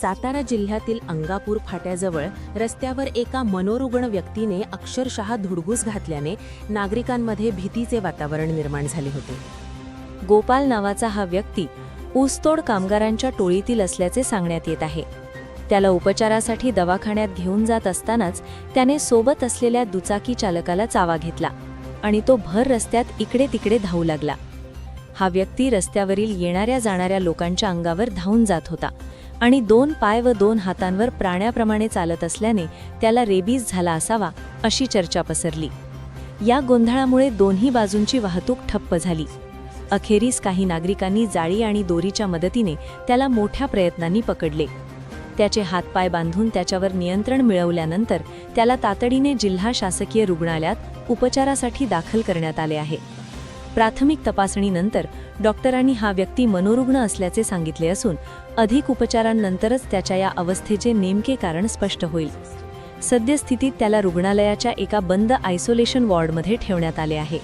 सातारा जिल्ह्यातील अंगापूर फाट्याजवळ रस्त्यावर एका मनोरुग्ण व्यक्तीने अक्षरशः धुडगूस घातल्याने नागरिकांमध्ये भीतीचे वातावरण निर्माण झाले होते. गोपाल नावाचा हा व्यक्ती ऊसतोड कामगारांच्या टोळीतील असल्याचे सांगण्यात येत आहे. त्याला उपचारासाठी दवाखान्यात घेऊन जात असतानाच त्याने सोबत असलेल्या दुचाकी चालकाला चावा घेतला आणि तो भर रस्त्यात इकडे तिकडे धावू लागला. हा व्यक्ती रस्त्यावरील येणाऱ्या जाणाऱ्या लोकांच्या अंगावर धावून जात होता. आणि दोन पाय व दोन हातांवर प्राण्याप्रमाणे चालत असल्याने त्याला रेबीज झाला असावा अशी चर्चा पसरली. या गोंधळामुळे दोन्ही बाजूंची वाहतूक ठप्प झाली. अखेरीस काही नागरिकांनी जाळी आणि दोरीच्या मदतीने त्याला मोठ्या प्रयत्नांनी पकडले. त्याचे हातपाय बांधून त्याच्यावर नियंत्रण मिळवल्यानंतर त्याला तातडीने जिल्हा शासकीय रुग्णालयात उपचारासाठी दाखल करण्यात आले आहे. प्राथमिक तपासणीनंतर डॉक्टरांनी हा व्यक्ती मनोरुग्ण असल्याचे सांगितले असून अधिक उपचारांनंतरच त्याच्या या अवस्थेचे नेमके कारण स्पष्ट होईल. सद्यस्थितीत त्याला रुग्णालयाच्या एका बंद आयसोलेशन वॉर्डमध्ये ठेवण्यात आले आहे.